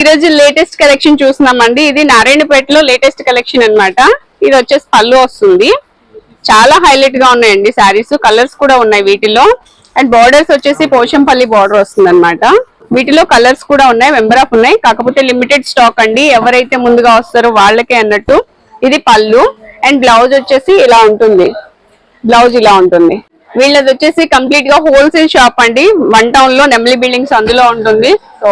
ఈ రోజు latest collection చూస్తున్నామండి. ఇది నారాయణపేటలో లేటెస్ట్ కలెక్షన్ అనమాట ఇది వచ్చేసి పళ్ళు వస్తుంది. చాలా హైలైట్గా ఉన్నాయండి శారీస్. కలర్స్ కూడా ఉన్నాయి వీటిలో. అండ్ బార్డర్స్ వచ్చేసి పోషంపల్లి బార్డర్ వస్తుంది అనమాట వీటిలో కలర్స్ కూడా ఉన్నాయి మెంబర్ ఆఫ్ ఉన్నాయి. కాకపోతే లిమిటెడ్ స్టాక్ అండి. ఎవరైతే ముందుగా వస్తారో వాళ్ళకే అన్నట్టు. ఇది పళ్ళు. అండ్ బ్లౌజ్ వచ్చేసి ఇలా ఉంటుంది. బ్లౌజ్ ఇలా ఉంటుంది. వీళ్ళది వచ్చేసి కంప్లీట్గా హోల్సేల్ షాప్ అండి. వన్ టౌన్లో నెమ్లీ బిల్డింగ్స్ అందులో ఉంటుంది. సో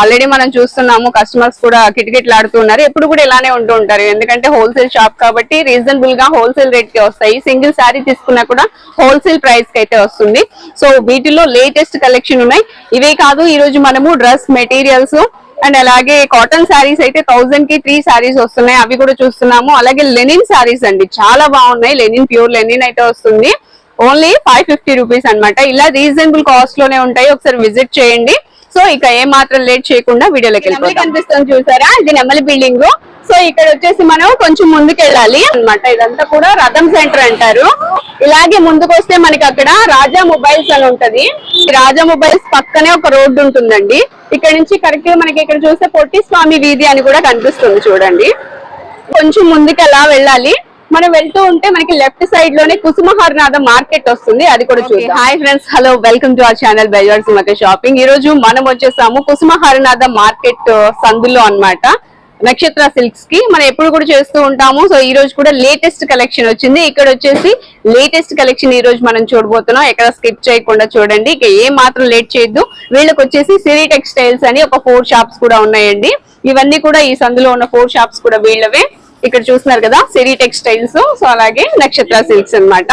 ఆల్రెడీ మనం చూస్తున్నాము కస్టమర్స్ కూడా కిటకిట్లాడుతున్నారు. ఎప్పుడు కూడా ఇలానే ఉంటూ ఉంటారు. ఎందుకంటే హోల్సేల్ షాప్ కాబట్టి రీజనబుల్గా హోల్సేల్ రేట్కి వస్తాయి. సింగిల్ శారీ తీసుకున్నా కూడా హోల్సేల్ ప్రైస్కి అయితే వస్తుంది. సో వీటిలో లేటెస్ట్ కలెక్షన్ ఉన్నాయి. ఇవే కాదు ఈ రోజు మనము డ్రెస్ మెటీరియల్స్ అండ్ అలాగే కాటన్ శారీస్ అయితే థౌసండ్కి త్రీ శారీస్ వస్తున్నాయి. అవి కూడా చూస్తున్నాము. అలాగే లెనిన్ శారీస్ అండి. చాలా బాగున్నాయి. లెనిన్ ప్యూర్ లెనిన్ అయితే వస్తుంది. ఓన్లీ ఫైవ్ ఫిఫ్టీ రూపీస్ అన్నమాట. ఇలా రీజనబుల్ కాస్ట్లోనే ఉంటాయి. ఒకసారి విజిట్ చేయండి. సో ఇక ఏ మాత్రం లేట్ చేయకుండా వీడియోలోకి వెళ్ళి కనిపిస్తుంది చూసారా? ఇది నెమలి బిల్డింగ్. సో ఇక్కడ వచ్చేసి మనం కొంచెం ముందుకు వెళ్ళాలి అన్నమాట. ఇదంతా కూడా రథం సెంటర్ అంటారు. ఇలాగే ముందుకు వస్తే మనకి అక్కడ రాజా మొబైల్స్ అని ఉంటది. రాజా మొబైల్స్ పక్కనే ఒక రోడ్డు ఉంటుందండి. ఇక్కడ నుంచి కరెక్ట్గా మనకి ఇక్కడ చూస్తే పొట్టి స్వామి వీధి అని కూడా కనిపిస్తుంది చూడండి. కొంచెం ముందుకు అలా వెళ్ళాలి? మనం వెళ్తూ ఉంటే మనకి లెఫ్ట్ సైడ్లోనే కుసుమహర్నాథ మార్కెట్ వస్తుంది అది కూడా చూద్దాం. Hi friends hello welcome to our channel బెజార్ సుమక షాపింగ్. ఈ రోజు మనం వచ్చేసాము కుసుమహర్నాథ మార్కెట్ సందులో అన్నమాట. నక్షత్ర సిల్క్స్కి మనం ఎప్పుడు కూడా చేస్తూ ఉంటాము. సో ఈ రోజు కూడా లేటెస్ట్ కలెక్షన్ వచ్చింది. ఇక్కడ వచ్చేసి లేటెస్ట్ కలెక్షన్ ఈ రోజు మనం చూడబోతున్నాం. ఎక్కడ స్కిప్ చేయకుండా చూడండి. ఇక ఏ మాత్రం లేట్ చేయొద్దు. వీళ్ళకి వచ్చేసి సిరి టెక్స్టైల్స్ అని ఒక ఫోర్ షాప్స్ కూడా ఉన్నాయండి. ఇవన్నీ కూడా ఈ సందులో ఉన్న ఫోర్ షాప్స్ కూడా వీళ్ళవే. ఇక్కడ చూస్తున్నారు కదా సిరి టెక్స్టైల్స్. సో అలాగే నక్షత్ర సిల్క్స్ అన్నమాట.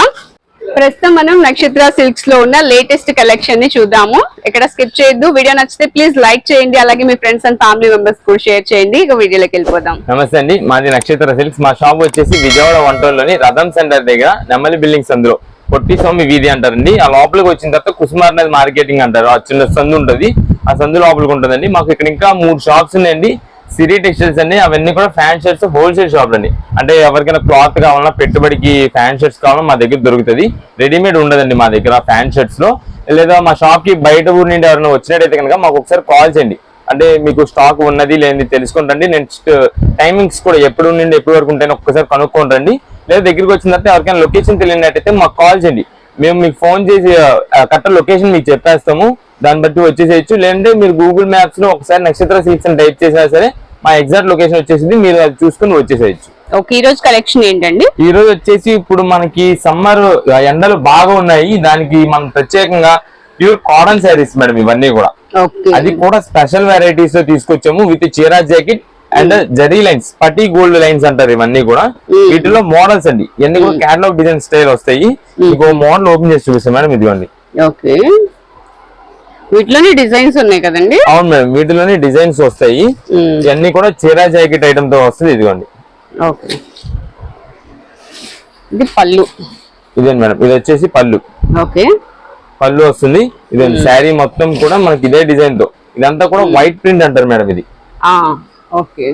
ప్రస్తుతం మనం నక్షత్ర సిల్క్స్లో ఉన్న లేటెస్ట్ కలెక్షన్ని చూద్దాము. ఇక్కడ స్కిప్ చేయొద్దు. వీడియో నచ్చితే ప్లీజ్ లైక్ చేయండి. అలాగే మీ ఫ్రెండ్స్ అండ్ ఫ్యామిలీ మెంబర్స్ కూడా షేర్ చేయండి. ఇక వీడియోలోకి వెళ్ళిపోదాం. నమస్తే అండి. మాది నక్షత్ర సిల్క్స్. మా షాప్ వచ్చేసి విజయవాడ వంటలోని రథం సెంటర్ దగ్గర నెమ్మలి బిల్డింగ్స్ అందులో. పొట్టి స్వామి వీధి అంటారండి. ఆ లోపలికి వచ్చిన తర్వాత కుసుమార్నది మార్కెటింగ్ అంటారు. ఆ చిన్న సందు ఉంటుంది. ఆ సందు లోపలికి ఉంటుందండి. మాకు ఇక్కడ ఇంకా మూడు షాప్స్ ఉన్నాయండి. సిరీ టెక్స్టైల్స్ అండి అవన్నీ కూడా ఫ్యాన్ షర్ట్స్ హోల్సేల్ షాప్ అండి అంటే ఎవరికైనా క్లాత్ కావాలన్నా పెట్టుబడికి ఫ్యాన్ షర్ట్స్ కావాలన్నా మా దగ్గర దొరుకుతుంది. రెడీమేడ్ ఉండదండి మా దగ్గర ఫ్యాన్ షర్ట్స్లో. లేదా మా షాప్కి బయట ఊరి నుండి ఎవరైనా వచ్చినట్టయితే కనుక మాకు ఒకసారి కాల్ చేయండి. అంటే మీకు స్టాక్ ఉన్నది లేనిది తెలుసుకుంటండి నెక్స్ట్ టైమింగ్స్ కూడా ఎప్పుడు నుండి ఎప్పటి వరకు ఉంటాయని ఒక్కసారి కనుక్కోండి లేదా దగ్గరికి వచ్చిన తర్వాత ఎవరికైనా లొకేషన్ తెలియనట్టయితే మాకు కాల్ చేయండి. మేము మీకు ఫోన్ చేసి కరెక్ట్ లొకేషన్ మీకు చెప్పేస్తాము. దాన్ని బట్టి వచ్చేసేయచ్చు. లేదంటే మీరు గూగుల్ మ్యాప్స్లో ఒకసారి నక్షత్ర సిల్క్స్ అని టైప్ చేసినా సరే మా ఎగ్జాక్ట్ లొకేషన్ వచ్చేసింది. మీరు అది చూసుకుని వచ్చేసేయచ్చు. ఓకే ఈ రోజు కలెక్షన్ ఏంటండి? ఈ రోజు వచ్చేసి ఇప్పుడు మనకి సమ్మర్ ఎండలు బాగా ఉన్నాయి. దానికి మనం ప్రత్యేకంగా ప్యూర్ కాటన్ శారీస్ మేడం ఇవన్నీ కూడా. అది కూడా స్పెషల్ వెరైటీస్లో తీసుకొచ్చాము విత్ చీరా జాకెట్ అండ్ జరీ లైన్స్ పట్టి గోల్డ్ లైన్స్ అంటారు ఇవన్నీ కూడా. వీటిలో మోడల్స్ అండి. ఇవన్నీ కూడా క్యాటలాగ్ డిజైన్ స్టైల్ వస్తాయి. ఇంకో మోడల్ ఓపెన్ చేసి చూపిస్తాం మేడం ఇదిగోండి. ఓకే. వీటిలోనే డిజైన్స్ ఉన్నాయి కదండి? అవును మేడం వీటిలోనే డిజైన్స్ వస్తాయి. ఇవన్నీ కూడా చీరా జాకెట్ ఐటమ్తో వస్తుంది ఇదిగోండి. ఓకే. ఇది పళ్ళు. ఇదే మేడం ఇది వచ్చేసి పళ్ళు. ఓకే. పళ్ళు వస్తుంది. ఇది శారీ మొత్తం కూడా మనకి ఇదే డిజైన్తో. ఇదంతా కూడా వైట్ ప్రింట్ అంటారు మేడం ఇది. ఓకే.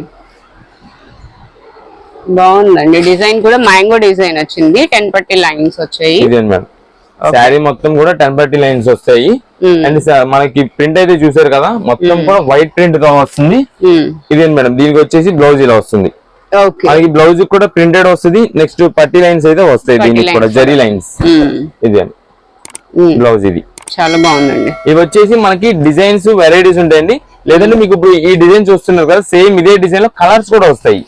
బాగుందండి. డిజైన్ కూడా మ్యాంగో డిజైన్ వచ్చింది. టెన్ పట్టి లైన్స్ వచ్చాయి. ఇదే మేడం శారీ మొత్తం కూడా టెన్ పర్టీ లైన్స్ వస్తాయి. అండ్ స- మనకి ప్రింట్ అయితే చూసారు కదా మొత్తం కూడా వైట్ ప్రింట్తో వస్తుంది. మ్మ్. ఇదే మేడం దీనికి వచ్చేసి బ్లౌజ్ ఇలా వస్తుంది. మనకి బ్లౌజ్ కూడా ప్రింటెడ్ వస్తుంది. నెక్స్ట్ పట్టి లైన్స్ అయితే వస్తాయి దీనికి కూడా. జరీ లైన్స్. ఇది. బ్లౌజ్ ఇది. చాలా బాగుందండి. ఇవి వచ్చేసి మనకి డిజైన్స్ వెరైటీస్ ఉంటాయండి. లేదంటే మీకు ఇప్పుడు ఈ డిజైన్ చూస్తున్నారు కదా సేమ్ ఇదే డిజైన్లో కలర్స్ కూడా వస్తాయి.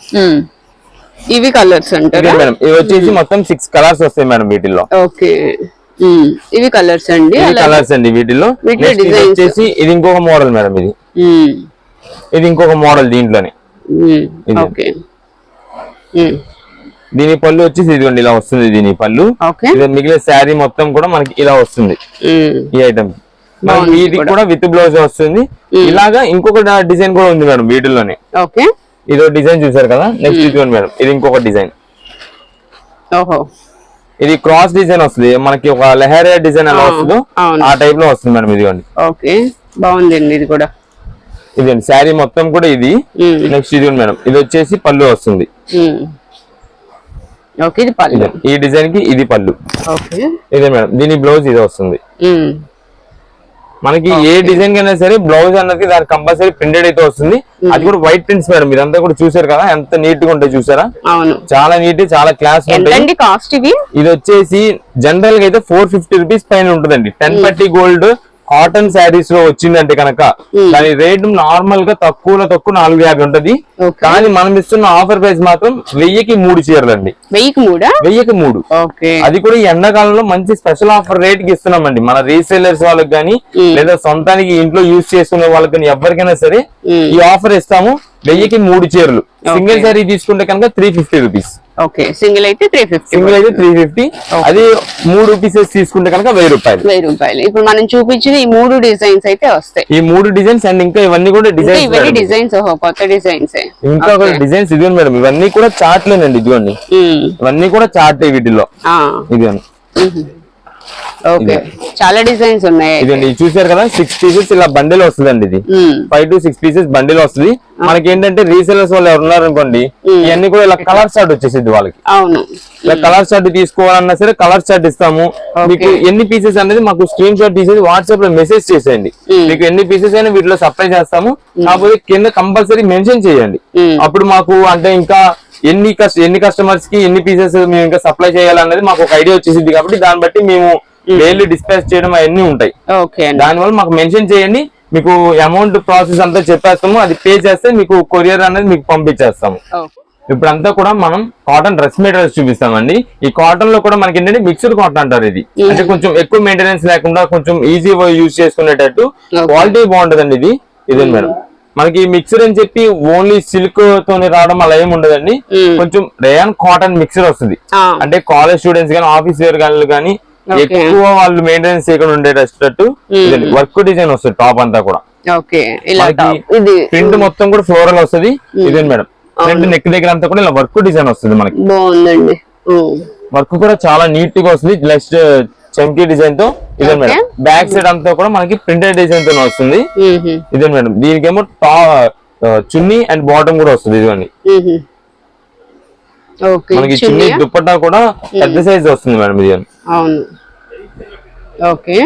ఇవి కలర్స్ ఇదే అంటారా మేడం ఇవి వచ్చేసి మొత్తం సిక్స్ కలర్స్ వస్తాయి మేడం వీటిల్లో. ఓకే. ఇవి కలర్స్ అండి కలర్స్ అండి వీటిలో. వచ్చేసి ఇది ఇంకొక మోడల్ మేడం ఇది. ఇది ఇంకొక మోడల్ దీంట్లోనే. దీని పళ్ళు వచ్చేసి ఇదిగోండి ఇలా వస్తుంది దీని పళ్ళు. మిగిలిన శారీ మొత్తం కూడా మనకి ఇలా వస్తుంది. ఈ ఐటమ్ ఇది కూడా. విత్ బ్లౌజ్ వస్తుంది. ఇలాగా ఇంకొక డిజైన్ కూడా ఉంది మేడం వీటిల్లోనే. ఓకే. ఇదో డిజైన్ చూసారు కదా? నెక్స్ట్ ఇదిగోండి మేడం ఇది ఇంకొక డిజైన్. ఓహో. ఇది క్రాస్ డిజైన్ వస్తుంది. మనకి ఒక లెహరియా డిజైన్ ఎలా వస్తుందో. ఆ టైప్లో వస్తుంది మేడం ఇదిగోండి. ఓకే. బాగుందండి ఇది కూడా. ఇదండి శారీ మొత్తం కూడా ఇది. నెక్స్ట్ ఇది మేడం. ఇది వచ్చేసి పళ్ళు వస్తుంది. ఓకే ఇది పళ్ళు. ఈ డిజైన్కి ఇది పళ్ళు. ఓకే. ఇదే మేడం దీని బ్లౌజ్ ఇది వస్తుంది. మనకి ఏ డిజైన్ కైనా సరే బ్లౌజ్ అన్నది దానికి కంపల్సరీ ప్రింటెడ్ అయితే వస్తుంది. అది కూడా వైట్ ప్రింట్స్ మేడం. మీరంతా కూడా చూసారు కదా? ఎంత నీట్గా ఉంటాయి చూసారా? అవును. చాలా నీట్ చాలా క్లాస్ ఉంటాయి. కాస్ట్ ఇవి? ఇది వచ్చేసి జనరల్గా అయితే ఫోర్ ఫిఫ్టీ రూపీస్ పైన ఉంటుందండి. టెన్ పట్టి గోల్డ్ కాటన్ శారీస్లో వచ్చిందంటే కనుక దాని రేట్ నార్మల్గా తక్కువలో తక్కువ నాలుగు యాభై ఉంటది. కానీ మనం ఇస్తున్న ఆఫర్ ప్రైస్ మాత్రం వెయ్యికి మూడు చీరలండి. వెయ్యికి మూడా? వెయ్యికి మూడు. అది కూడా ఈ ఎండాకాలంలో మంచి స్పెషల్ ఆఫర్ రేట్కి ఇస్తున్నామండి. మన రీసేలర్స్ వాళ్ళకి కానీ లేదా సొంతానికి ఇంట్లో యూజ్ చేసుకునే వాళ్ళకి కానీ ఎవరికైనా సరే ఈ ఆఫర్ ఇస్తాము. వెయ్యికి మూడు చీరలు. సింగిల్ సారీ తీసుకుంటే కనుక three fifty rupees okay. Single అయితే త్రీ ఫిఫ్టీ సింగిల్ అయితే త్రీ ఫిఫ్టీ అది మూడు పీసెస్ తీసుకుంటే కనుక వెయ్యి రూపాయలు. వెయ్యి రూపాయలు. ఇప్పుడు మనం చూపించిన ఈ మూడు డిజైన్స్ అయితే వస్తాయి. ఈ మూడు డిజైన్స్ అండ్ ఇంకా ఇవన్నీ కూడా డిజైన్స్ ఇవన్నీ డిజైన్స్ కొత్త డిజైన్స్. ఇంకా ఒక డిజైన్స్ ఇదిగోండి మేడం. ఇవన్నీ కూడా చార్ట్లేనండి ఇదిగోండి. ఇవన్నీ కూడా చార్ట్ వీటిల్లో ఇదిగోండి. ఓకే. చాలా డిజైన్స్ ఉన్నాయి ఇదండి ఇది చూసారు కదా? సిక్స్ పీసెస్ ఇలా బండిల్ వస్తుందండి ఇది. Five to six pieces bundle వస్తుంది. మనకి ఏంటంటే రీసెలర్స్ వాళ్ళు ఎవరు ఉన్నారనుకోండి ఇవన్నీ కూడా ఇలా కలర్ చార్ట్ వచ్చేసింది వాళ్ళకి. అవును. ఇలా కలర్ చార్ట్ తీసుకోవాలన్నా సరే కలర్ చార్ట్ ఇస్తాము. మీకు ఎన్ని పీసెస్ అనేది మాకు స్క్రీన్ షాట్ తీసేసి వాట్సాప్లో మెసేజ్ చేసేయండి. మీకు ఎన్ని పీసెస్ అయినా వీటిలో సప్లై చేస్తాము. కాకపోతే కింద కంపల్సరీ మెన్షన్ చేయండి. అప్పుడు మాకు అంటే ఇంకా ఎన్ని ఎన్ని కస్టమర్స్కి ఎన్ని పీసెస్ మేము ఇంకా సప్లై చేయాలన్నది మాకు ఒక ఐడియా వచ్చేసింది కాబట్టి దాన్ని బట్టి మేము డైలీ డిస్పాచ్ చేయడం అవన్నీ ఉంటాయి. ఓకే అండి. దానివల్ల మాకు మెన్షన్ చేయండి మీకు అమౌంట్ ప్రాసెస్ అంతా చెప్పేస్తాము అది పే చేస్తే మీకు కొరియర్ అనేది మీకు పంపించేస్తాము. ఇప్పుడంతా కూడా మనం కాటన్ డ్రెస్ మెటీరియల్స్ చూపిస్తామండి. ఈ కాటన్లో కూడా మనకి ఏంటంటే మిక్స్డ్ కాటన్ అంటారు ఇది. అంటే కొంచెం ఎక్కువ మెయింటెనెన్స్ లేకుండా కొంచెం ఈజీ యూజ్ చేసుకునేటట్టు. క్వాలిటీ బాగుంటదండి ఇది. ఇదే మేడం? మనకి మిక్సర్ అని చెప్పి ఓన్లీ సిల్క్ తోని రావడం అలా ఏమి ఉండదండి. కొంచెం రేయన్ కాటన్ మిక్సర్ వస్తుంది. అంటే కాలేజ్ స్టూడెంట్స్ కానీ ఆఫీస్ వేర్ కానీ కానీ. ఎక్కువ వాళ్ళు మెయింటెనెన్స్ చేయకుండా ఉండేటట్టు వర్క్ డిజైన్ వస్తుంది టాప్ అంతా కూడా. ప్రింట్ మొత్తం కూడా ఫ్లోరల్ వస్తుంది. ఇదే మేడం? ఫ్రంట్ నెక్ దగ్గర అంతా కూడా ఇలా వర్క్ డిజైన్ వస్తుంది మనకి. వర్క్ కూడా చాలా నీట్గా వస్తుంది. నెక్స్ట్ చంకీ డిజైన్తో ఇదే. మేడం బ్యాక్ సైడ్ అంతా కూడా మనకి ప్రింటెడ్ డిజైన్తో వస్తుంది. ఇదే మేడం దీనికేమో చున్నీ అండ్ బాటమ్ కూడా వస్తుంది ఇదిగోండి మనకి చున్నీ? దుప్పట్టా కూడా పెద్ద సైజ్ వస్తుంది మేడం ఇది అవును ఓకే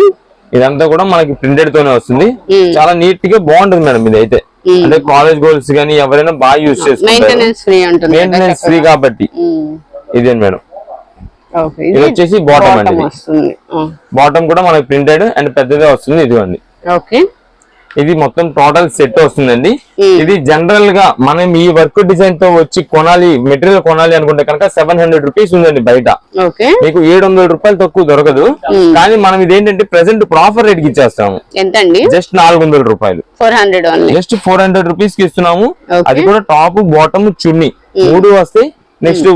ఇదంతా కూడా మనకి ప్రింటెడ్ తోనే వస్తుంది. చాలా నీట్గా బాగుంటుంది మేడం ఇది అయితే. అంటే కాలేజ్ గోల్స్ కానీ ఎవరైనా బాగా యూజ్ చేసుకుంటారు మెయింటెనెన్స్ ఫ్రీ. కాబట్టి ఉమ్. ఇదే మేడం ఇది వచ్చేసి bottom అండి. బాటమ్ కూడా మనకి ప్రింటెడ్ అండ్ పెద్దదే వస్తుంది ఇదిగోండి. ఓకే. ఇది మొత్తం టోటల్ సెట్ వస్తుందండి. ఇది జనరల్గా మనం ఈ వర్క్ డిజైన్తో వచ్చి కొనాలి మెటీరియల్ కొనాలి అనుకుంటే కనుక సెవెన్ హండ్రెడ్ రూపీస్ ఉందండి బయట. మీకు ఏడు వందల రూపాయలు తక్కువ దొరకదు. కానీ మనం ఇదేంటంటే ప్రెసెంట్ ప్రాఫర్ రేట్కి ఇచ్చేస్తాము. జస్ట్ నాలుగు వందల రూపాయలు. Four hundred only just four hundred రూపీస్కి ఇస్తున్నాము. అది కూడా టాప్ బాటమ్ చున్నీ. మూడు వస్తాయి నెక్స్ట్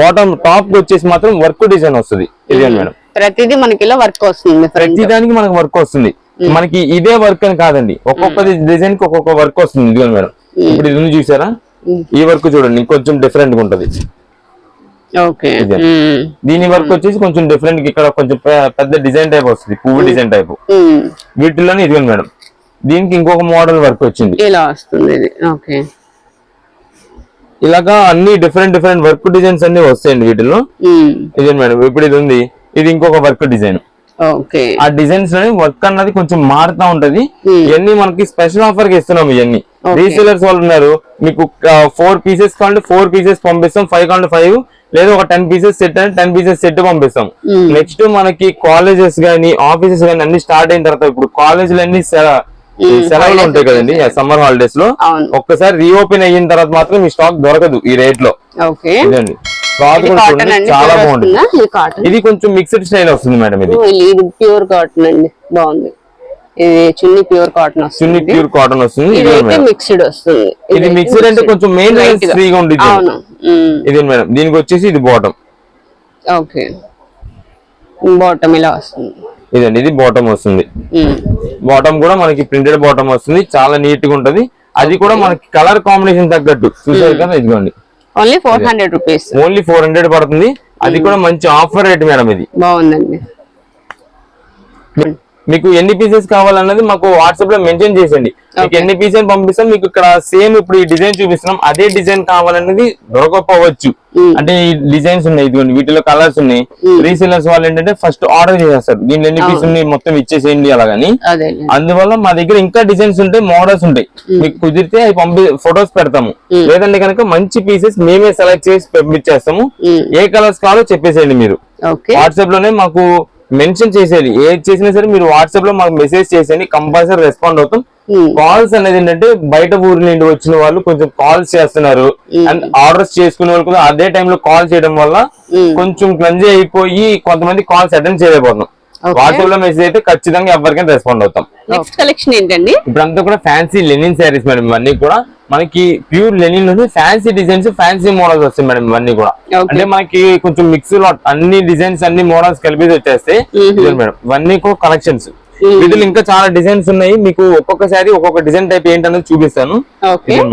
బాటమ్ టాప్ వచ్చేసి మాత్రం వర్క్ డిజైన్ వస్తుంది. ఇదే మేడం. ప్రతిదీ మనకి ఇలా వర్క్ వస్తుంది ప్రతి దానికి మనకు వర్క్ వస్తుంది. మనకి ఇదే వర్క్ అని కాదండి. ఒక్కొక్క డిజైన్కి ఒక్కొక్క వర్క్ వస్తుంది. ఇదిగోండి మేడం. ఇప్పుడు ఇది చూసారా? ఈ వర్క్ చూడండి. కొంచెం డిఫరెంట్గా ఉంటది. దీని వర్క్ వచ్చేసి కొంచెం డిఫరెంట్ ఇక్కడ కొంచెం పెద్ద డిజైన్ టైప్ వస్తుంది. పువ్వు డిజైన్ టైప్. వీటిలోనే ఇదిగోండి మేడం. దీనికి ఇంకొక మోడల్ వర్క్ వచ్చింది. ఇలా వస్తుంది ఇలాగా అన్ని డిఫరెంట్ డిఫరెంట్ వర్క్ డిజైన్స్ అన్ని వస్తాయండి వీటిలో. ఇదే మేడం ఇప్పుడు ఇది ఉంది. ఇది ఇంకొక వర్క్ డిజైన్ ఆ డిజైన్స్లోని వర్క్ అన్నది కొంచెం మారుతా ఉంటది. ఇవన్నీ మనకి స్పెషల్ ఆఫర్కి ఇస్తున్నాం ఇవన్నీ. రీసేలర్స్ వాళ్ళు ఉన్నారు. మీకు ఫోర్ పీసెస్ కావాలంటే ఫోర్ పీసెస్ పంపిస్తాం. ఫైవ్ కావాలంటే ఫైవ్ లేదా ఒక టెన్ పీసెస్ సెట్ అంటే టెన్ పీసెస్ సెట్ పంపిస్తాం. నెక్స్ట్ మనకి కాలేజెస్ గానీ ఆఫీసెస్ గానీ అన్ని స్టార్ట్ అయిన తర్వాత ఇప్పుడు కాలేజీలు అన్ని సెలవులు ఉంటాయి కదండి సమ్మర్ హాలిడేస్లో ఒక్కసారి రీఓపెన్ అయిన తర్వాత మాత్రం ఈ స్టాక్ దొరకదు ఈ రేట్లో. ఓకే. ఇదండి. చాలా బాగుంటుంది? ఇది కొంచెం మిక్స్డ్ స్టైల్ వస్తుంది మేడం ఇది. ఇది ప్యూర్ కాటన్ అండి బాగుంది. ఇది chunni pure cotton chunni pure cotton వస్తుంది ఇది మిక్స్డ్ వస్తుంది. ఇది అంటే. కొంచెం గా. ఫ్రీగా ఉంటుంది అవును. ఇదే మేడం దీనికి వచ్చేసి ఇది బాటమ్ ఓకే. బాటమ్ ఇలా వస్తుంది. ఇదండి ఇది బాటమ్ వస్తుంది. బాటమ్ కూడా మనకి ప్రింటెడ్ బాటమ్ వస్తుంది. చాలా నీట్గా ఉంటది. అది కూడా మనకి కలర్ కాంబినేషన్ తగ్గట్టు. చూసారు కదా ఇదిగోండి. Only four hundred rupees only four hundred పడుతుంది. అది కూడా మంచి ఆఫర్ రేట్ మేడం ఇది. బాగుందండి. మీకు ఎన్ని పీసెస్ కావాలన్నది మాకు వాట్సాప్లో మెన్షన్ చేసేయండి. మీకు. ఎన్ని పీసెస్ పంపిస్తాం మీకు ఇక్కడ సేమ్ ఇప్పుడు ఈ డిజైన్ చూపిస్తున్నాం. అదే డిజైన్ కావాలన్నది దొరకకపోవచ్చు Mm. అంటే ఈ డిజైన్స్ ఉన్నాయి ఇదిగోండి వీటిలో కలర్స్ ఉన్నాయి. రీసెలర్స్ వాళ్ళు ఏంటంటే ఫస్ట్ ఆర్డర్ చేసేస్తారు. దీనిలో ఎన్ని పీస్ ఉన్నాయి మొత్తం ఇచ్చేసేయండి అలాగని అదే అందువల్ల మా దగ్గర ఇంకా డిజైన్స్ ఉంటాయి మోడల్స్ ఉంటాయి. మీకు కుదిరితే అవి పంపి ఫొటోస్ పెడతాము. లేదంటే కనుక మంచి పీసెస్ మేమే సెలెక్ట్ చేసి పంపించేస్తాము. ఏ కలర్స్ కావాలో చెప్పేసేయండి మీరు. వాట్సాప్లోనే మాకు మెన్షన్ చేసేది. ఏది చేసినా సరే మీరు వాట్సాప్లో మాకు మెసేజ్ చేసేయండి కంపల్సరీ రెస్పాండ్ అవుతాం. కాల్స్ అనేది ఏంటంటే బయట ఊరి నుండి వచ్చిన వాళ్ళు కొంచెం కాల్స్ చేస్తున్నారు. అండ్ ఆర్డర్స్ చేసుకునే వాళ్ళు కూడా అదే టైంలో కాల్ చేయడం వల్ల. కొంచెం క్లంజీ అయిపోయి కొంతమంది కాల్స్ అటెండ్ చేయలేకపోతున్నాం. వాట్సాప్లో మెసేజ్ అయితే ఖచ్చితంగా ఎవరికైనా రెస్పాండ్ అవుతాం. నెక్స్ట్ కలెక్షన్ ఏంటండి? ఇప్పుడంతా కూడా ఫ్యాన్సీ లెనిన్ శారీస్ మేడం ఇవన్నీ కూడా. మనకి ప్యూర్ లెనిన్లోనే ఫ్యాన్సీ డిజైన్స్ ఫ్యాన్సీ మోడల్స్ వస్తాయి మేడం ఇవన్నీ కూడా. అంటే మనకి కొంచెం మిక్స్ అన్ని డిజైన్స్ అన్ని మోడల్స్ కలిపి వచ్చేస్తే ఇదిగోండి మేడం. ఇవన్నీ కూడా కలెక్షన్స్ వీటిలో ఇంకా చాలా డిజైన్స్ ఉన్నాయి. మీకు ఒక్కొక్క శారీ ఒక్కొక్క డిజైన్ టైప్ ఏంటనేది చూపిస్తాను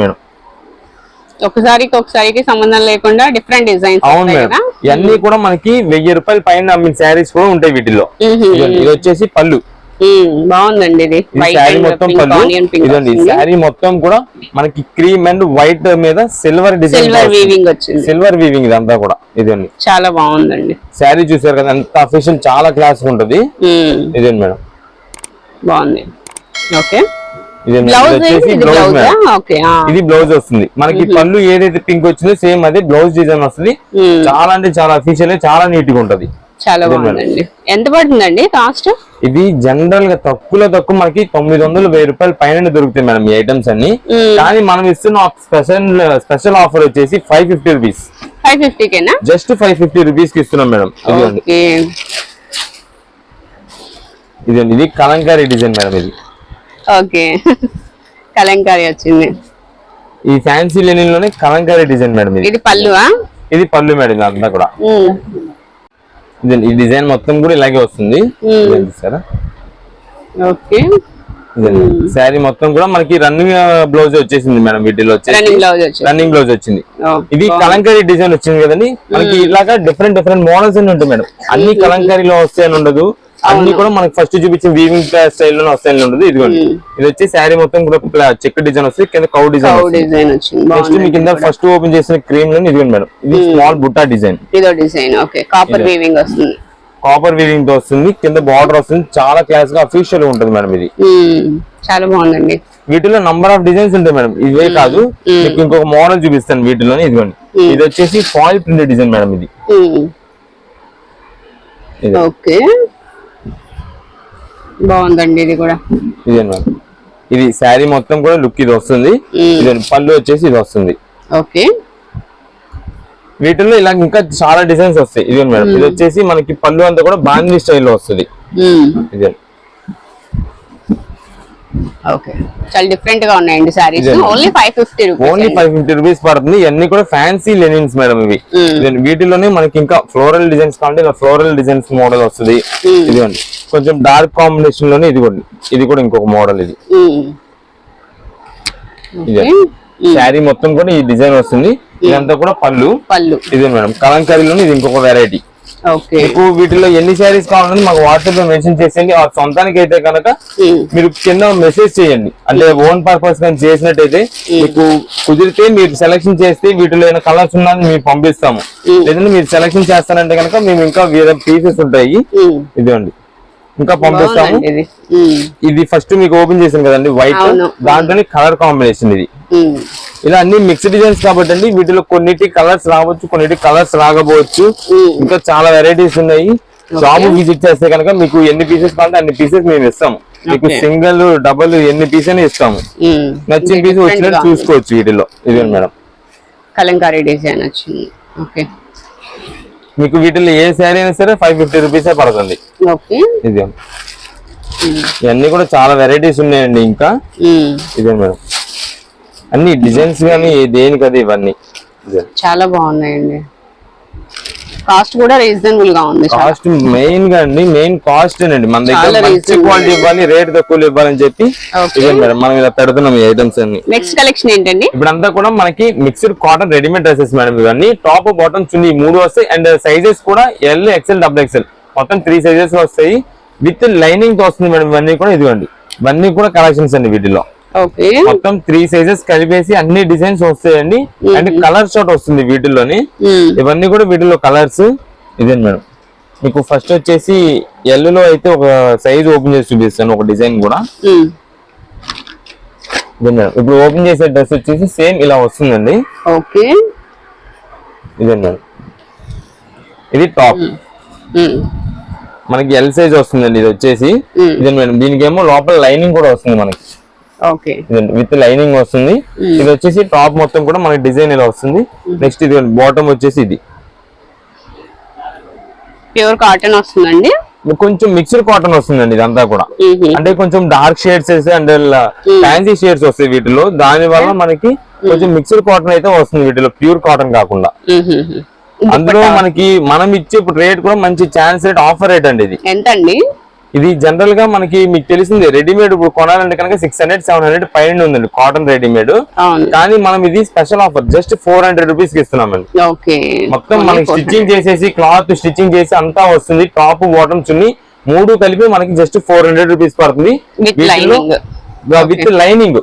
మేడం. ఒకసారికి ఒకసారికి సంబంధం లేకుండా డిఫరెంట్ డిజైన్స్ అవును మేడం. ఇవన్నీ కూడా మనకి వెయ్యి రూపాయల పైన అమ్మిన శారీస్ కూడా ఉంటాయి వీటిలో. ఇది వచ్చేసి పళ్ళు. బాగుంది ఇది. శారీ మొత్తం ఇదండి శారీ మొత్తం కూడా మనకి క్రీమ్ అండ్ వైట్ మీద సిల్వర్ డిజైన్ సిల్వర్ వీవింగ్ వచ్చింది. సిల్వర్ వీవింగ్ ఇదంతా కూడా ఇదండి. చాలా బాగుందండి. శారీ చూసారు కదా ఎంత అఫీషియల్ చాలా క్లాస్ ఉంటది. ఇదండి మేడం. బాగుంది. ఓకే. ఇది బ్లౌజ్ వస్తుంది. మనకి పళ్ళు ఏదైతే పింక్ వచ్చిందో సేమ్ అదే బ్లౌజ్ డిజైన్ వస్తుంది. చాలా అంటే చాలా అఫీషియల్ చాలా నీట్గా ఉంటది. చాలా ఇదే బాగుందండి. ఎంత పడుతుందండి కాస్ట్? ఇది జనరల్గా తక్కువలో తక్కువ మనకి తొమ్మిది వందలు వెయ్యి రూపాయల పైన దొరుకుతాయి మేడం ఈ ఐటమ్స్ అన్ని. కానీ మనం ఇస్తున్న స్పెషల్ స్పెషల్ ఆఫర్ వచ్చేసి ఫైవ్ ఫిఫ్టీ రూపీస్ ఫైవ్ ఫిఫ్టీకేనా జస్ట్ ఫైవ్ ఫిఫ్టీ రూపీస్కి ఇస్తున్నాం మేడం. ఇదండి ఇది కలంకారీ డిజైన్ మేడం ఇది. ఓకే. కలంకారీ వచ్చింది. ఈ ఫ్యాన్సీ లెనిన్లోనే కలంకారీ డిజైన్ మేడం ఇది. ఇది పళ్ళువా? ఇది పళ్ళు మేడం ఇది అంతా కూడా. ఈ డిజైన్ మొత్తం కూడా ఇలాగే వస్తుంది. చూసారా ఓకే. శారీ మొత్తం కూడా మనకి రన్నింగ్ బ్లౌజ్ వచ్చేసింది మేడం వీటిలో రన్నింగ్ బ్లౌజ్ వచ్చింది. ఇది కలంకారీ డిజైన్ వచ్చింది కదండి. మనకి ఇలాగా డిఫరెంట్ డిఫరెంట్ మోడల్స్ అన్ని ఉంటాయి మేడం. అన్ని కలంకారీలో వస్తాయని ఉండదు. అన్ని కూడా మనకి ఫస్ట్ చూపించిన వీవింగ్ స్టైల్లోనే వస్తాయని ఉండదు ఇదిగోండి ఇది వచ్చి శారీ మొత్తం కూడా చెక్ డిజైన్ వస్తుంది కింద కౌ డిజైన్ నెక్స్ట్ బాగుంది మీ కింద ఫస్ట్ ఓపెన్ చేసిన క్రీమ్లోని ఇదిగోండి మేడం. ఇది స్మాల్ బుట్టా డిజైన్. ఇదో డిజైన్. ఓకే. కాపర్ వీవింగ్ వస్తుంది. కాపర్ వీవింగ్తో వస్తుంది కింద బార్డర్ వస్తుంది. చాలా క్లాస్గా అఫీషియల్ ఉంటుంది మేడం ఇది. చాలా బాగుందండి. వీటిలో నంబర్ ఆఫ్ డిజైన్స్ ఉంటాయి మేడం. ఇవే కాదు మీకు ఇంకొక మోడల్ చూపిస్తాను వీటిలోనే ఇదిగోండి ఇది వచ్చేసి ఫాయిల్ ప్రింట్ డిజైన్ మేడం ఇది. ఓకే. బాగుందండి ఇది కూడా. ఇదే మేడం ఇది శారీ మొత్తం కూడా లుక్ ఇది వస్తుంది. ఇది పళ్ళు వచ్చేసి ఇది వస్తుంది. ఓకే. వీటిల్లో ఇలా ఇంకా చాలా డిజైన్స్ వస్తాయి. ఇదే మేడం ఇది వచ్చేసి మనకి పళ్ళు అంతా కూడా బాందీ స్టైల్లో వస్తుంది. ఇదే. ఓకే. చాలా డిఫరెంట్గా ఉన్నాయండి సారీస్ ఇదే. Only five fifty only rupees five fifty rupees పడుతుంది. ఇవన్నీ కూడా ఫ్యాన్సీ లెనిన్స్ మేడం ఇవి. ఇదే వీటిలోనే మనకి ఇంకా ఫ్లోరల్ డిజైన్స్ కావాలంటే ఇలా ఫ్లోరల్ డిజైన్స్ మోడల్ వస్తుంది. ఇదిగోండి. కొంచెం డార్క్ కాంబినేషన్లోనే ఇదిగోండి. ఇది కూడా ఇంకొక మోడల్ ఇది. ఇదే. శారీ మొత్తం కూడా ఈ డిజైన్ వస్తుంది. ఇదంతా కూడా పళ్ళు. పళ్ళు. ఇదే మేడం కలంకారీలోనే ఇది ఇంకొక వెరైటీ మీకు వీటిలో ఎన్ని శారీస్ కావాలని మాకు వాట్సాప్లో మెన్షన్ చేసేయండి. ఆ సొంతానికి అయితే కనుక మీరు కింద మెసేజ్ చేయండి. అంటే ఓన్ పర్పస్ కానీ చేసినట్టయితే మీకు కుదిరితే మీరు సెలెక్షన్ చేస్తే వీటిలో ఏమైనా కలర్స్ ఉన్నా మేము పంపిస్తాము. లేదంటే మీరు సెలెక్షన్ చేస్తారంటే కనుక మేము ఇంకా వేరే పీసెస్ ఉంటాయి. ఇదిగోండి. ఇంకా పంపిస్తాము. ఇది. ఫస్ట్ మీకు ఓపెన్ చేసాను కదండి వైట్. దాంట్లోనే కలర్ కాంబినేషన్ ఇది. ఇలా అన్ని మిక్స్డ్ డిజైన్స్ కాబట్టి అండి వీటిలో కొన్నిటి కలర్స్ రావచ్చు కొన్నిటి కలర్స్ రాకపోవచ్చు. ఇంకా చాలా వెరైటీస్ ఉన్నాయి. షాప్ విజిట్ చేస్తే కనుక మీకు ఎన్ని పీసెస్ కావాలంటే అన్ని పీసెస్ మేము ఇస్తాము. మీకు. సింగిల్ డబుల్ ఎన్ని పీస్ అని ఇస్తాము. నచ్చిన పీస్ వచ్చినట్టు. చూసుకోవచ్చు వీటిలో. ఇదే మేడం. కలంకారీ డిజైన్ వచ్చింది. ఓకే. మీకు వీటిలో ఏ శారీ అయినా సరే ఫైవ్ ఫిఫ్టీ రూపీసే పడుతుంది. ఇదే. ఇవన్నీ కూడా చాలా వెరైటీస్ ఉన్నాయండి ఇంకా. ఇదే మేడం. అన్ని డిజైన్స్ కానీ దేనికి అది ఇవన్నీ. చాలా బాగున్నాయండి. కాస్ట్ కూడా రీజనబుల్గా ఉంది. కాస్ట్ మెయిన్గా అండి మెయిన్ కాస్ట్ అండి మన దగ్గర మంచి. క్వాలిటీ ఇవ్వాలి రేట్ తక్కువ ఇవ్వాలని చెప్పి మేడం మనం ఇలా పెడుతున్నాం ఈ ఐటమ్స్ అన్ని. నెక్స్ట్ కలెక్షన్ ఏంటండి? ఇప్పుడంతా కూడా మనకి mixed cotton readymade dresses madam ఇవన్నీ. టాప్ బాటమ్ చున్నీ ఈ మూడు వస్తాయి. అండ్ సైజెస్ కూడా ఎల్ ఎక్సెల్ డబుల్ ఎక్సెల్ మొత్తం త్రీ సైజెస్ వస్తాయి. విత్ లైనింగ్తో వస్తుంది మేడం ఇవన్నీ కూడా ఇదిగోండి. ఇవన్నీ కూడా కలెక్షన్స్ అండి వీటిలో. మొత్తం త్రీ సైజెస్ కలిపేసి అన్ని డిజైన్స్ వస్తాయండి. అండ్ కలర్ షాట్ వస్తుంది వీటిల్లోని. ఇవన్నీ కూడా వీటిలో కలర్స్. ఇదేండి మేడం? మీకు ఫస్ట్ వచ్చేసి ఎల్లులో అయితే ఒక సైజ్ ఓపెన్ చేసి చూపిస్తాను ఒక డిజైన్ కూడా. ఇదే మేడం? ఇప్పుడు ఓపెన్ చేసే డ్రెస్ వచ్చేసి సేమ్ ఇలా వస్తుందండి. ఓకే. ఇదే మేడం? ఇది టాప్. మనకి ఎల్ సైజ్ వస్తుందండి ఇది వచ్చేసి. ఇదే మేడం? దీనికి ఏమో లోపల లైనింగ్ కూడా వస్తుంది మనకి. విత్ లైనింగ్ వస్తుంది. ఇది వచ్చేసి టాప్ మొత్తం కూడా మనకి డిజైన్ ఇలా వస్తుంది. నెక్స్ట్ ఇది బాటమ్ వచ్చేసి ఇది. ప్యూర్ కాటన్ వస్తుందండి? కొంచెం మిక్స్డ్ కాటన్ వస్తుందండి ఇదంతా కూడా. అంటే కొంచెం dark shades and fancy shades వస్తాయి వీటిలో. దాని వల్ల మనకి కొంచెం మిక్స్డ్ కాటన్ అయితే వస్తుంది వీటిలో ప్యూర్ కాటన్ కాకుండా. అందులో మనకి మనం ఇచ్చే రేట్ కూడా మంచి ఛాన్స్ రేట్ ఆఫర్ రేట్ అండి ఇది. ఎంత అండి ఇది జనరల్గా మనకి మీకు తెలిసింది రెడీమేడ్ ఇప్పుడు కొనాలంటే కనుక సిక్స్ హండ్రెడ్ సెవెన్ హండ్రెడ్ పైన ఉందండి కాటన్ రెడీమేడ్ కానీ మనం ఇది special offer just four hundred రూపీస్కి ఇస్తున్నామండి. మొత్తం మనకి స్టిచ్చింగ్ చేసేసి క్లాత్ స్టిచ్చింగ్ చేసి అంతా వస్తుంది టాప్ బాటమ్ చున్ని మూడు కలిపి మనకి జస్ట్ ఫోర్ హండ్రెడ్ రూపీస్ పడుతుంది. With lining.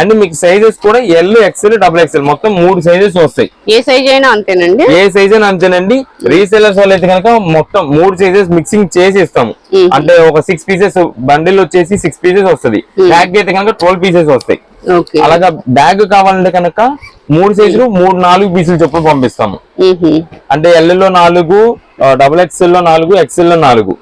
అండ్ మీకు సైజెస్ కూడా ఎల్ ఎక్సెల్ డబుల్ ఎక్సెల్ మొత్తం మూడు సైజెస్ వస్తాయి. ఏ సైజ్ అయినా అంతేనండి? ఏ సైజ్ అని అంతేనండి. రీసేలర్స్ వాళ్ళు అయితే కనుక మొత్తం మూడు సైజెస్ మిక్సింగ్ చేసి ఇస్తాము. అంటే ఒక సిక్స్ పీసెస్ బండిల్ వచ్చేసి సిక్స్ పీసెస్ వస్తుంది. బ్యాగ్ అయితే కనుక ట్వెల్వ్ పీసెస్ వస్తాయి. అలాగా బ్యాగ్ కావాలంటే కనుక మూడు సైజులు మూడు నాలుగు పీసులు చొప్పున పంపిస్తాము. అంటే ఎల్లో నాలుగు డబుల్ ఎక్స్ఎల్లో నాలుగు ఎక్స్ఎల్లో నాలుగు.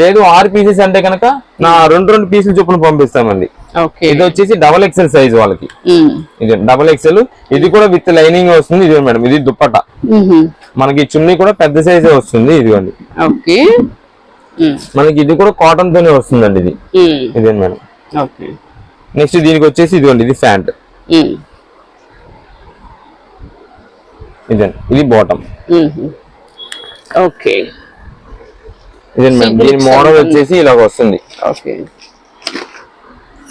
లేదు ఆరు పీసెస్ అంటే కనుక నా రెండు రెండు పీసులు చొప్పున పంపిస్తామండి ఓకే ఇది వచ్చేసి డబుల్ ఎక్స్ఎల్ సైజ్ వాళ్ళకి. ఇది డబుల్ ఎక్స్ఎల్ ఇది కూడా విత్ లైనింగ్ వస్తుంది ఇది మేడం ఇది దుప్పట. మనకి చున్నీ కూడా పెద్ద సైజే వస్తుంది ఇదిగోండి. మనకి ఇది కూడా కాటన్ తోనే వస్తుందండి ఇది. ఇదే మేడం ఓకే నెక్స్ట్ దీనికి వచ్చేసి ఇదిగోండి ఇది ఫ్యాంట్ మ్మ్. ఇదే ఇది బాటమ్. ఓకే మేడం దీని మోడల్ వచ్చేసి ఇలాగ వస్తుంది ఓకే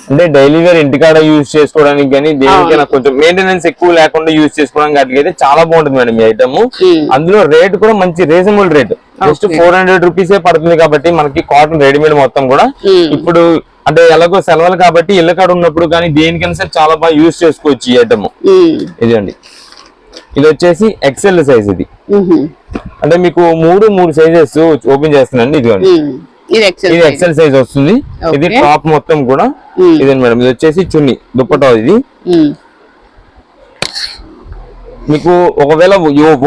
అంటే డైలీ వేర్ ఇంటికాడ యూజ్ చేసుకోవడానికి కానీ దేనికైనా కొంచెం మెయింటెనెన్స్ ఎక్కువ లేకుండా యూజ్ చేసుకోవడానికి వాటికి అయితే చాలా బాగుంటుంది మేడం ఈ ఐటమ్. అందులో రేట్ కూడా మంచి reasonable rate just. Four hundred రూపీసే పడుతుంది కాబట్టి మనకి కాటన్ రెడీమేడ్ మొత్తం కూడా. ఇప్పుడు అంటే ఎలాగో సెలవులు కాబట్టి ఇళ్ళ కాడ ఉన్నప్పుడు కానీ దేనికైనా సరే చాలా బాగా యూజ్ చేసుకోవచ్చు ఈ ఐటమ్. ఇదండి ఇది వచ్చేసి ఎక్సెల్ సైజ్ ఇది. అంటే మీకు మూడు మూడు సైజెస్ ఓపెన్ చేస్తున్నాండి ఇదిగోండి. ఇది ఎక్సెల్ సైజ్ వస్తుంది ఇది. టాప్ మొత్తం కూడా Hmm. ఇదే మేడం ఇది వచ్చేసి చున్ని దుప్పటా ఇది. మీకు ఒకవేళ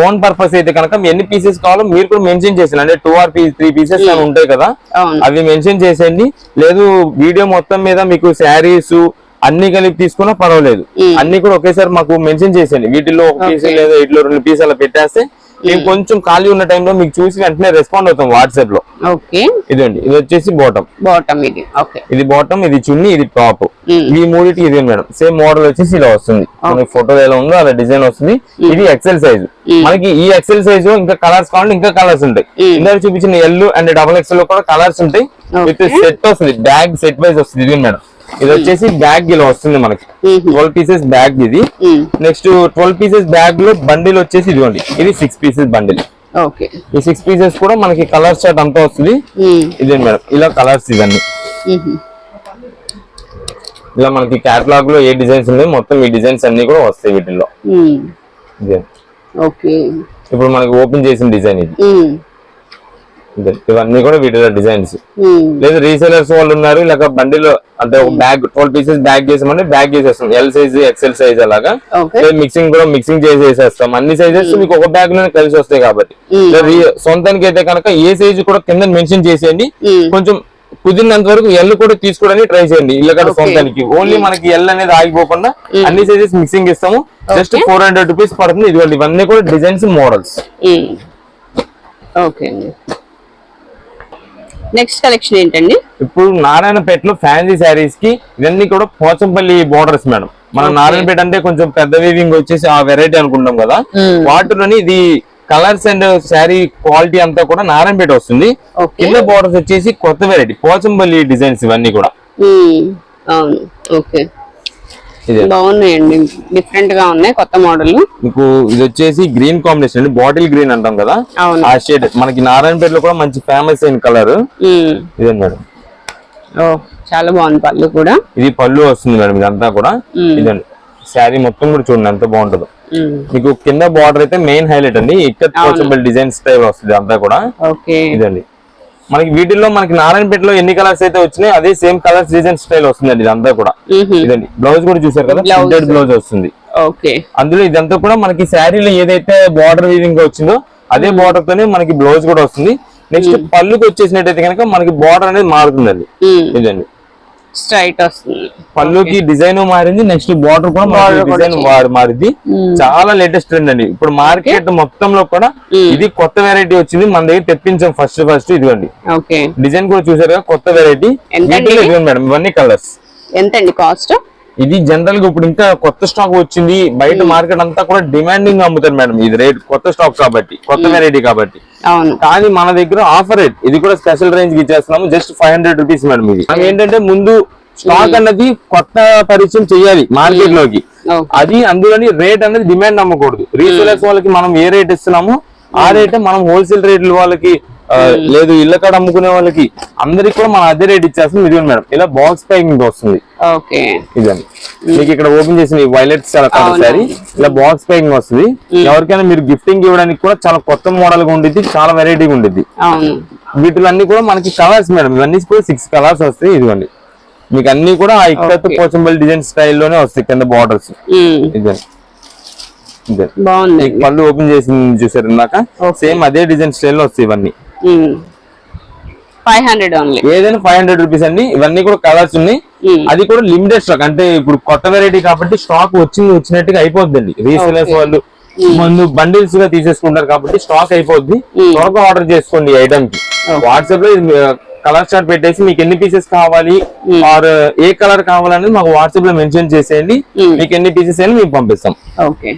ఓన్ పర్పస్ అయితే కనుక మీ ఎన్ని పీసెస్ కావాలో మీరు కూడా మెన్షన్ చేసిన అంటే two or piece three pieces అని ఉంటాయి కదా. అవి మెన్షన్ చేసేయండి. లేదు వీడియో మొత్తం మీద మీకు శారీస్ అన్ని కలిపి తీసుకున్నా పర్వాలేదు. అన్ని కూడా ఒకేసారి మాకు మెన్షన్ చేసేయండి. వీటిలో ఒక పీస్. లేదా వీటిలో రెండు పీస్ అలా పెట్టేస్తే మేము. కొంచెం ఖాళీ ఉన్న టైంలో మీకు చూసి వెంటనే రెస్పాండ్ అవుతాం వాట్సాప్లో. ఓకే. ఇదండి. ఇది వచ్చేసి బాటమ్ బాటమ్ ఇది. ఓకే. ఇది బాటమ్ ఇది చున్ని ఇది టాప్. ఈ మూడింటికి ఇది మేడం. సేమ్ మోడల్ వచ్చేసి ఇలా వస్తుంది. మనకి ఫోటో ఎలా ఉందో అలా డిజైన్ వస్తుంది. ఇది ఎక్సెల్ సైజ్ మనకి ఈ ఎక్సెల్ సైజ్ ఇంకా కలర్స్ కావాలంటే ఇంకా కలర్స్ ఉంటాయి. ఇందాక చూపించిన ఎల్ అండ్ డబల్ ఎక్సెల్లో కూడా కలర్స్ ఉంటాయి. విత్. సెట్ వస్తుంది బ్యాగ్ సెట్ వైజ్ వస్తుంది. ఇది మేడం. ఇది వచ్చేసి బ్యాగ్ ఇలా వస్తుంది మనకి. ట్వెల్వ్ పీసెస్ బ్యాగ్ ఇది. నెక్స్ట్ ట్వెల్వ్ పీసెస్ బ్యాగ్లో బండిల్ వచ్చేసి ఇదిగోండి ఇది సిక్స్ పీసెస్ బండిల్ ఓకే ఈ సిక్స్ పీసెస్ కూడా మనకి కలర్ షర్ట్ అంతా వస్తుంది. ఇదే మేడం ఇలా కలర్స్ ఇవన్నీ. ఇలా మనకి కేటలాగ్లో ఏ డిజైన్స్ ఉన్నాయో మొత్తం ఈ డిజైన్స్ అన్ని కూడా వస్తాయి వీటిల్లో ఓకే ఇప్పుడు మనకి ఓపెన్ చేసిన డిజైన్. ఇదే. ఇవన్నీ కూడా వీటిలో డిజైన్స్. లేదు రీసేలర్స్ వాళ్ళు ఉన్నారు ఇలాగ బండిలో అంటే ఒక బ్యాగ్ ట్వెల్వ్ పీసెస్ బ్యాగ్ చేసామంటే బ్యాగ్ చేసేస్తాం. ఎల్ సైజ్ ఎక్సెల్ సైజ్ అలాగా. మిక్సింగ్ కూడా మిక్సింగ్ చేసేసేస్తాం. అన్ని సైజెస్ మీకు ఒక బ్యాగ్లోనే కలిసి వస్తాయి కాబట్టి. సొంతానికి అయితే కనుక ఏ సైజ్ కూడా కింద మెన్షన్ చేసేయండి. కొంచెం కుదిరినంత వరకు ఎల్ కూడా తీసుకోవడానికి ట్రై చేయండి. Okay. సొంతానికి. ఓన్లీ మనకి ఎల్ అనేది ఆగిపోకుండా అన్ని సైజెస్ మిక్సింగ్ ఇస్తాము జస్ట్. ఫోర్ హండ్రెడ్ రూపీస్ పడుతుంది. ఇదిగోండి ఇవన్నీ కూడా డిజైన్స్ మోడల్స్. ఓకే అండి. నెక్స్ట్ కలెక్షన్ ఏంటండి? ఇప్పుడు నారాయణపేటలో ఫ్యాన్సీ శారీస్కి ఇవన్నీ కూడా పోచంపల్లి బోర్డర్స్ మేడం మన. నారాయణపేట అంటే కొంచెం పెద్ద వీవింగ్ వచ్చేసి ఆ వెరైటీ అనుకుంటాం కదా. Hmm. వాటిలోని ఇది కలర్స్ అండ్ శారీ క్వాలిటీ అంతా కూడా నారాయణపేట వస్తుంది. కింద బోర్డర్స్ వచ్చేసి కొత్త వెరైటీ పోచంపల్లి డిజైన్స్ ఇవన్నీ కూడా. అవును. ఓకే ఇదే బాగున్నాయండి. డిఫరెంట్గా ఉన్నాయి కొత్త మోడల్ మీకు ఇది వచ్చేసి గ్రీన్ కాంబినేషన్ అండి. బాటిల్ గ్రీన్ అంటాం కదా? ఆ షేడ్ మనకి నారాయణపేటలో కూడా మంచి ఫేమస్ అయిన కలర్. ఇదే మేడం. ఓ చాలా బాగుంది పళ్ళు కూడా. ఇది పళ్ళు వస్తుంది మేడం ఇదంతా కూడా. ఇదండి శారీ మొత్తం కూడా చూడండి ఎంత బాగుంటుందో. మీకు కింద బార్డర్ అయితే మెయిన్ హైలైట్ అండి. ఇక్కడ పోచబుల్ డిజైన్ స్టైల్ వస్తుంది అంతా కూడా. ఇదండి. మనకి వీటిల్లో మనకి నారాయణపేటలో ఎన్ని కలర్స్ అయితే వచ్చినాయి అదే సేమ్ కలర్స్ డిజైన్ స్టైల్ వస్తుందండి ఇదంతా కూడా. ఇదండి. బ్లౌజ్ కూడా చూసారు కదా. ప్రింటెడ్ బ్లౌజ్ వస్తుంది. ఓకే. అందులో ఇదంతా కూడా మనకి శారీలో ఏదైతే బార్డర్ వీవింగ్ వచ్చిందో అదే బార్డర్ తోనే మనకి బ్లౌజ్ కూడా వస్తుంది. నెక్స్ట్ పళ్ళుకి వచ్చేసినట్టయితే కనుక మనకి బార్డర్ అనేది మారుతుందండి. ఇదండి. స్ట్రైట్ వస్తుంది. పళ్ళుకి డిజైన్ మారింది నెక్స్ట్ బార్డర్ కూడా డిజైన్ మారింది చాలా లేటెస్ట్ ట్రెండ్ అండి. ఇప్పుడు మార్కెట్ మొత్తంలో కూడా ఇది కొత్త వెరైటీ వచ్చింది. మన దగ్గర తెప్పించాం ఫస్ట్ ఫస్ట్ ఇదిగోండి. డిజైన్ కూడా చూసారుగా కొత్త వెరైటీ. మేడం ఇవన్నీ కలర్స్ ఎంతండి కాస్ట్? ఇది జనరల్గా ఇప్పుడు ఇంకా కొత్త స్టాక్ వచ్చింది. బయట మార్కెట్ అంతా కూడా డిమాండింగ్ అమ్ముతారు మేడం. ఇది రేట్ కొత్త స్టాక్ కాబట్టి కొత్త వెరైటీ కాబట్టి. అవును. కానీ మన దగ్గర ఆఫర్ రేట్ ఇది కూడా స్పెషల్ రేంజ్కి ఇచ్చేస్తున్నాము. Just five hundred rupees madam ఇది. ఏంటంటే ముందు స్టాక్ అన్నది కొత్త పరిచయం చేయాలి మార్కెట్లోకి అది అందులోని రేట్ అనేది డిమాండ్ అమ్మకూడదు. రీసేలర్స్ వాళ్ళకి మనం ఏ రేట్ ఇస్తున్నామో ఆ రేట్ మనం హోల్సేల్ రేట్లు వాళ్ళకి లేదు ఇళ్ళ కాడ అమ్ముకునే వాళ్ళకి అందరికి కూడా మనం అదే రేట్ ఇచ్చేస్తాం ఇది మేడం. ఇలా బాక్స్ ప్యాకింగ్ వస్తుంది. ఇదండి మీకు ఇక్కడ ఓపెన్ చేసిన వైలెట్. సారీ ఇలా బాక్స్ ప్యాకింగ్ వస్తుంది. ఎవరికైనా మీరు గిఫ్టింగ్ ఇవ్వడానికి కూడా చాలా కొత్త మోడల్గా ఉండిద్ది చాలా వెరైటీగా ఉండిద్ది. అవును. వీటిలో అన్ని కూడా మనకి కలర్స్ మేడం. ఇవన్నీ కూడా సిక్స్ కలర్స్ వస్తాయి ఇదిగోండి. మీకు అన్ని కూడా Okay. పోచంబల్ డిజైన్ స్టైల్లోనే వస్తాయి కింద బార్డర్స్. ఇదండి ఇదే పళ్ళు ఓపెన్ చేసి చూసారు ఇందాక. సేమ్ అదే డిజైన్ స్టైల్లో వస్తాయి ఇవన్నీ. ఫైవ్ హండ్రెడ్ ఓన్లీ ఏదైనా ఫైవ్ హండ్రెడ్ రూపీస్ అండి. ఇవన్నీ కూడా కలర్స్ ఉన్నాయి. అది కూడా లిమిటెడ్ స్టాక్ అంటే ఇప్పుడు కొత్త వెరైటీ కాబట్టి స్టాక్ వచ్చింది వచ్చినట్టుగా అయిపోద్దండి. రీసేలర్స్. వాళ్ళు ముందు బండిల్స్గా తీసేసుకుంటారు కాబట్టి స్టాక్ అయిపోద్ది. త్వరగా ఆర్డర్ చేసుకోండి ఐటమ్కి. వాట్సాప్లో కలర్ చార్ట్ పెట్టేసి మీకు ఎన్ని పీసెస్ కావాలి ఆర్ ఏ కలర్ కావాలనేది మాకు వాట్సాప్లో మెన్షన్ చేసేయండి. మీకు ఎన్ని పీసెస్ అని మీకు పంపిస్తాం. ఓకే